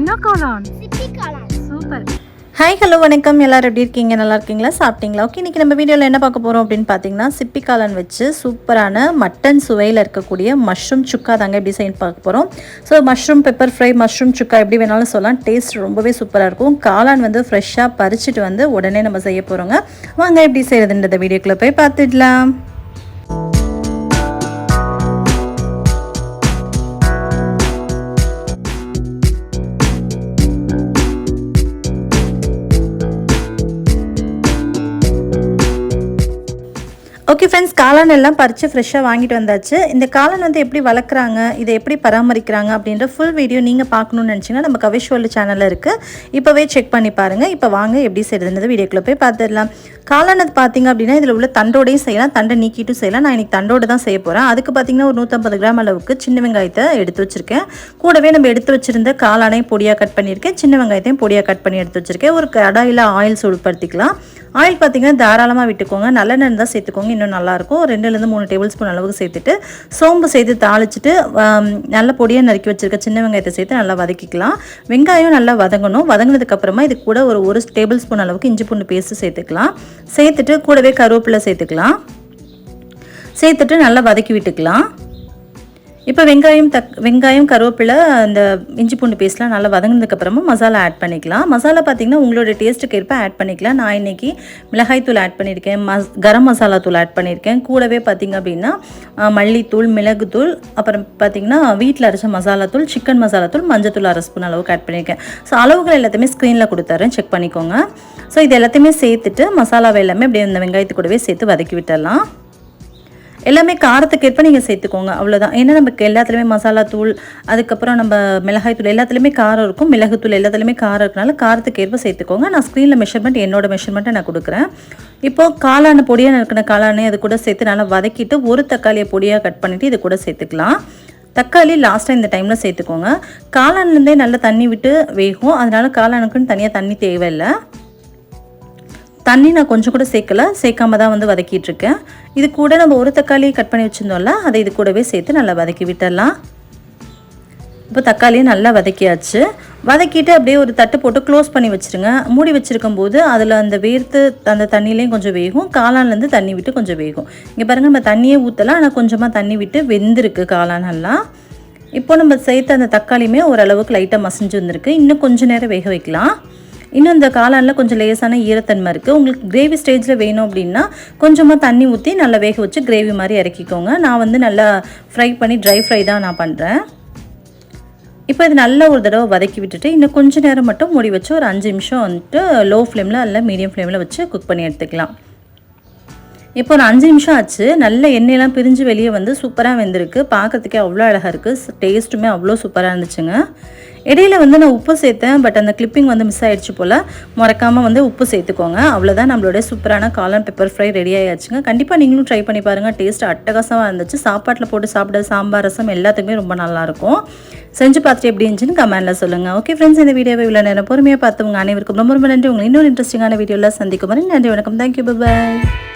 என்ன காளான்? சிப்பி காளான். சூப்பர். ஹாய் ஹலோ வணக்கம். எல்லாரும் எப்படி இருக்கீங்க? நல்லா இருக்கீங்களா? சாப்பிட்டீங்களா? ஓகே இன்றைக்கி நம்ம வீடியோவில் என்ன பார்க்க போகிறோம் அப்படின்னு பார்த்தீங்கன்னா சிப்பி காளான் வச்சு சூப்பரான மட்டன் சுவையில் இருக்கக்கூடிய மஷ்ரூம் சுக்கா தாங்க எப்படி செய்யணும் பார்க்க போகிறோம் so mushroom pepper fry mushroom chukka எப்படி வேணாலும் சொல்லலாம். டேஸ்ட் ரொம்பவே சூப்பராக இருக்கும். காளான் வந்து ஃப்ரெஷ்ஷாக பறிச்சுட்டு வந்து உடனே நம்ம செய்ய போகிறோங்க வாங்க எப்படி செய்கிறதுன்றத வீடியோக்குள்ளே போய் பார்த்துடலாம். ஓகே ஃப்ரெண்ட்ஸ் காளான் எல்லாம் பறித்து ஃப்ரெஷ்ஷாக வாங்கிட்டு வந்தாச்சு. இந்த காளான் வந்து எப்படி வளர்க்குறாங்க இதை எப்படி பராமரிக்கிறாங்க அப்படின்ற ஃபுல் வீடியோ நீங்கள் பார்க்கணுன்னு நினச்சிங்கன்னா நம்ம கவிஷ்வல் சேனலில் இருக்குது இப்போவே செக் பண்ணி பாருங்கள் இப்போ வாங்க எப்படி செய்யுதுன்றது வீடியோக்குள்ளே போய் பார்த்துடலாம். காளானது பார்த்திங்க பார்த்தீங்க அப்படின்னா இதில் உள்ள தண்டோடையும் செய்யலாம். தண்டை நீக்கிட்டும் செய்யலாம். நான் இன்றைக்கி தண்டோடு தான் செய்ய போகிறேன் அதுக்கு பார்த்தீங்கன்னா ஒரு நூற்றம்பது கிராம் அளவுக்கு சின்ன வெங்காயத்தை எடுத்து வச்சுருக்கேன். கூடவே நம்ம எடுத்து வச்சுருந்த காளானையும் பொடியாக கட் பண்ணியிருக்கேன். சின்ன வெங்காயத்தையும் பொடியாக கட் பண்ணி எடுத்து வச்சுருக்கேன். ஒரு கடாயில் ஆயில் சூடுபடுத்திக்கலாம். ஆயில் பார்த்தீங்கன்னா தாராளமாக விட்டுக்கோங்க. நல்லெண்ணெய் தான் சேர்த்துக்கோங்க. இன்னும் நல்லாயிருக்கும். ரெண்டுலேருந்து மூணு டேபிள் ஸ்பூன் அளவுக்கு சேர்த்துட்டு சோம்பு சேர்த்து தாளிச்சிட்டு நல்ல பொடியாக நறுக்கி வச்சுருக்க சின்ன வெங்காயத்தை சேர்த்து நல்லா வதக்கிக்கலாம். வெங்காயம் நல்லா வதங்கணும். வதங்கினதுக்கப்புறமா இது கூட ஒரு ஒரு டேபிள் ஸ்பூன் அளவுக்கு இஞ்சி பூண்டு பேஸ்ட்டு சேர்த்துக்கலாம். சேர்த்துட்டு கூடவே கருவேப்பிலை சேர்த்துக்கலாம். சேர்த்துட்டு நல்லா வதக்கி விட்டுக்கலாம். இப்போ வெங்காயம் தக் வெங்காயம் கருவேப்பிலை அந்த இஞ்சி பூண்டு பேஸ்ட்லாம் நல்லா வதங்கினதுக்கப்புறமா மசாலா ஆட் பண்ணிக்கலாம். மசாலா பார்த்தீங்கன்னா உங்களோட டேஸ்ட்டுக்கு ஏற்ப ஆட் பண்ணிக்கலாம். நான் இன்னைக்கு மிளகாய் தூள் ஆட் பண்ணியிருக்கேன் மஸ் கரம் மசாலா தூள் ஆட் பண்ணியிருக்கேன். கூடவே பார்த்தீங்க அப்படின்னா மல்லித்தூள் மிளகுத்தூள் அப்புறம் பார்த்தீங்கன்னா வீட்டில் அரைச்ச மசாலா தூள் சிக்கன் மசாலா தூள் மஞ்சத்தூள் அரை ஸ்பூன் அளவுக்கு ஆட் பண்ணியிருக்கேன். ஸோ அளவுகள் எல்லாத்தையுமே ஸ்க்ரீனில் கொடுத்துறேன். செக் பண்ணிக்கோங்க. ஸோ இது எல்லாத்தையுமே சேர்த்துட்டு மசாலாவை எல்லாமே அப்படியே இந்த வெங்காயத்து கூடவே சேர்த்து வதக்கி விட்டுடலாம். எல்லாமே காரத்துக்கு ஏற்ப நீங்கள் சேர்த்துக்கோங்க அவ்வளோதான் ஏன்னா நமக்கு எல்லாத்துலேயுமே மசாலா தூள் அதுக்கப்புறம் நம்ம மிளகாய் தூள் எல்லாத்துலேயுமே காரம் இருக்கும். மிளகுத்தூள் எல்லாத்துலேயுமே காரம் இருக்கனால காரத்துக்கு ஏற்ப சேர்த்துக்கோங்க. நான் ஸ்க்ரீனில் மெஷர்மெண்ட் என்னோட மெஷர்மெண்ட்டை நான் கொடுக்குறேன். இப்போது காளான பொடியாக இருக்கிற காளானை அது கூட சேர்த்து நல்லா வதக்கிட்டு ஒரு தக்காளியை பொடியாக கட் பண்ணிவிட்டு இது கூட சேர்த்துக்கலாம். தக்காளி லாஸ்ட்டாக இந்த டைமில் சேர்த்துக்கோங்க. காளான்லேருந்தே நல்லா தண்ணி விட்டு வேகும். அதனால காளானுக்குன்னு தனியாக தண்ணி தேவையில்லை. தண்ணி நான் கொஞ்சம் கூட சேர்க்கல. சேர்க்காம தான் வந்து வதக்கிட்டுருக்கேன் இது கூட நம்ம ஒரு தக்காளி கட் பண்ணி வச்சுருந்தோம்ல அதை இது கூடவே சேர்த்து நல்லா வதக்கி விட்டுடலாம். இப்போ தக்காளியை நல்லா வதக்கியாச்சு. வதக்கிட்டு அப்படியே ஒரு தட்டு போட்டு க்ளோஸ் பண்ணி வச்சுருங்க. மூடி வச்சுருக்கும் போது அதில் அந்த வேர்த்து அந்த தண்ணியிலையும் கொஞ்சம் வேகும். காளான்லேருந்து தண்ணி விட்டு கொஞ்சம் வேகும். இங்கே பாருங்கள் நம்ம தண்ணியே ஊற்றலாம் ஆனால் கொஞ்சமாக தண்ணி விட்டு வெந்திருக்கு காளான் எல்லாம் இப்போ நம்ம சேர்த்த அந்த தக்காளியுமே ஓரளவுக்கு லைட்டாக மசிஞ்சு வந்திருக்கு. இன்னும் கொஞ்சம் நேரம் வேக வைக்கலாம். இன்னும் இந்த காளானில் கொஞ்சம் லேசான ஈரத்தன்மை இருக்குது உங்களுக்கு கிரேவி ஸ்டேஜில் வேணும் அப்படின்னா கொஞ்சமாக தண்ணி ஊற்றி நல்லா வேக வச்சு கிரேவி மாதிரி இறக்கிக்கோங்க. நான் வந்து நல்லா ஃப்ரை பண்ணி ட்ரை ஃப்ரை தான் நான் பண்ணுறேன் இப்போ இது நல்லா ஒரு தடவை வதக்கி விட்டுட்டு இன்னும் கொஞ்ச நேரம் மட்டும் மூடி வச்சு ஒரு அஞ்சு நிமிஷம் வந்துட்டு லோ ஃப்ளேமில் இல்லை மீடியம் ஃப்ளேமில் வச்சு குக் பண்ணி எடுத்துக்கலாம். இப்போ ஒரு அஞ்சு நிமிஷம் ஆச்சு. நல்ல எண்ணெயெல்லாம் பிரிஞ்சு வெளியே வந்து சூப்பராக வெந்திருக்கு. பார்க்கறதுக்கே அவ்வளோ அழகாக இருக்குது டேஸ்ட்டுமே அவ்வளோ சூப்பராக இருந்துச்சுங்க. இடையில வந்து நான் உப்பு சேர்த்தேன் பட் அந்த கிளிப்பிங் வந்து மிஸ் ஆகிடுச்சு போல். மறக்காமல் வந்து உப்பு சேர்த்துக்கோங்க. அவ்வளோதான் நம்மளோட சூப்பரான காளான் பெப்பர் ஃப்ரை ரெடி ஆயாச்சுங்க. கண்டிப்பாக நீங்களும் ட்ரை பண்ணி பாருங்கள் டேஸ்ட் அட்டகாசமாக இருந்துச்சு. சாப்பாட்டில் போட்டு சாப்பிட சாம்பார் ரசம் எல்லாத்துக்குமே ரொம்ப நல்லாயிருக்கும். செஞ்சு பார்த்துட்டு எப்படி இருந்துச்சுன்னு கமெண்ட்டில் சொல்லுங்கள் ஓகே ஃப்ரெண்ட்ஸ் இந்த வீடியோவை இவ்வளோ நேரம் பொறுமையாக பார்த்தவங்க அனைவருக்கும் ரொம்ப ரொம்ப நன்றி. உங்களை இன்னொரு இன்ட்ரெஸ்டிங்கான வீடியோவில் சந்திக்கும் நன்றி வணக்கம். Thank you bye